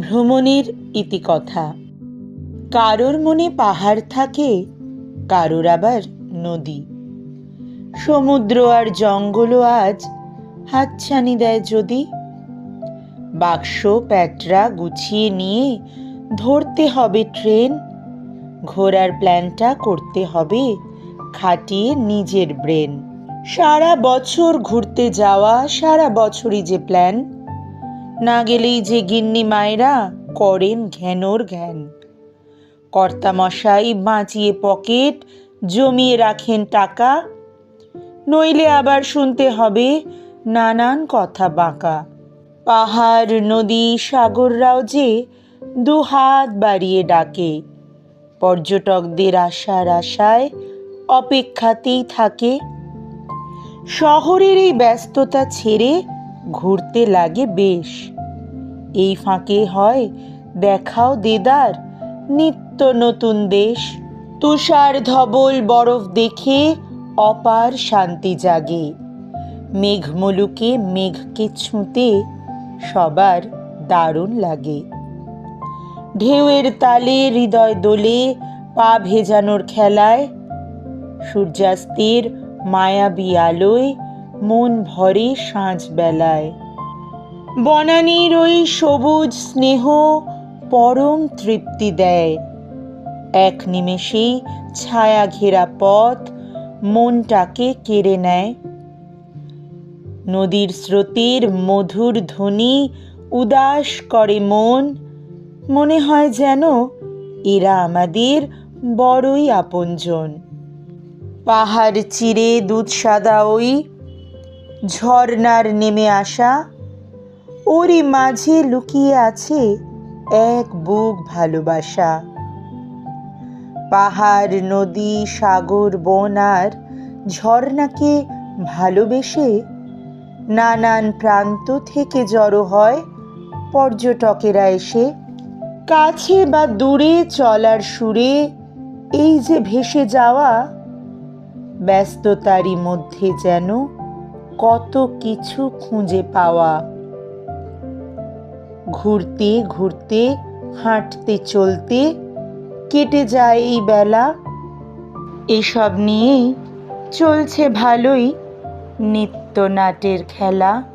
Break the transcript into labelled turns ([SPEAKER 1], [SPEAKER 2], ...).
[SPEAKER 1] ভ্রমণের ইতিকথা কারোর মনে পাহাড় থাকে, কারোর আবার নদী। সমুদ্র আর জঙ্গলও আজ হাতছানি দেয় যদি। বাক্স প্যাটরা গুছিয়ে নিয়ে ধরতে হবে ট্রেন। ঘোরার প্ল্যানটা করতে হবে খাটিয়ে নিজের ব্রেন। সারা বছর ঘুরতে যাওয়া, সারা বছরই যে প্ল্যান। না গেলেই যে গিন্নি মায়েরা করেন ঘ্যানোর ঘ্যান। কর্তামশাই বাঁচিয়ে পকেট, জমিয়ে রাখেন টাকা, নইলে আবার শুনতে হবে নানান কথা বাঁকা। পাহাড়, নদী, সাগররাও যে দু হাত বাড়িয়ে ডাকে। পর্যটকদের আশার আশায় অপেক্ষাতেই থাকে। শহরের এই ব্যস্ততা ছেড়ে ঘুরতে লাগে বেশ। এই ফাঁকে হয়, দেখাও দেদার, নিত্য নতুন দেশ। তুষার ধবল বরফ দেখে অপার শান্তি জাগে। মেঘমলুকে মেঘকে ছুঁতে সবার দারুণ লাগে। ঢেউয়ের তালে হৃদয় দোলে পা ভেজানোর খেলায়, সূর্যাস্তের মায়াবী আলোয় মন ভরে সাঁঝ বেলায়। বনানীর ওই সবুজ স্নেহ পরম তৃপ্তি দেয়। এক নিমেষেই ছায়া ঘেরা পথ মনটাকে কেড়ে নেয়। নদীর স্রোতের মধুর ধ্বনি উদাস করে মন। মনে হয় যেন এরা আমাদের বড়ই আপনজন। পাহাড় চিরে দুধ সাদা ওই ঝর্নার নেমে আসা ওরই মাঝে লুকিয়ে আছে এক বুক ভালোবাসা। পাহাড়, নদী, সাগর, বন আর ঝর্ণাকে ভালোবেসে নানান প্রান্ত থেকে জড়ো হয় পর্যটকেরা এসে। কাছে বা দূরে চলার সুরে এই যে ভেসে যাওয়া, ব্যস্ততারই মধ্যে যেন কত কিছু খুঁজে পাওয়া। ঘুরতে ঘুরতে, হাঁটতে, চলতে কেটে যায় এই বেলা। এসব নিয়েই চলছে ভালোই নিত্য নাটের খেলা।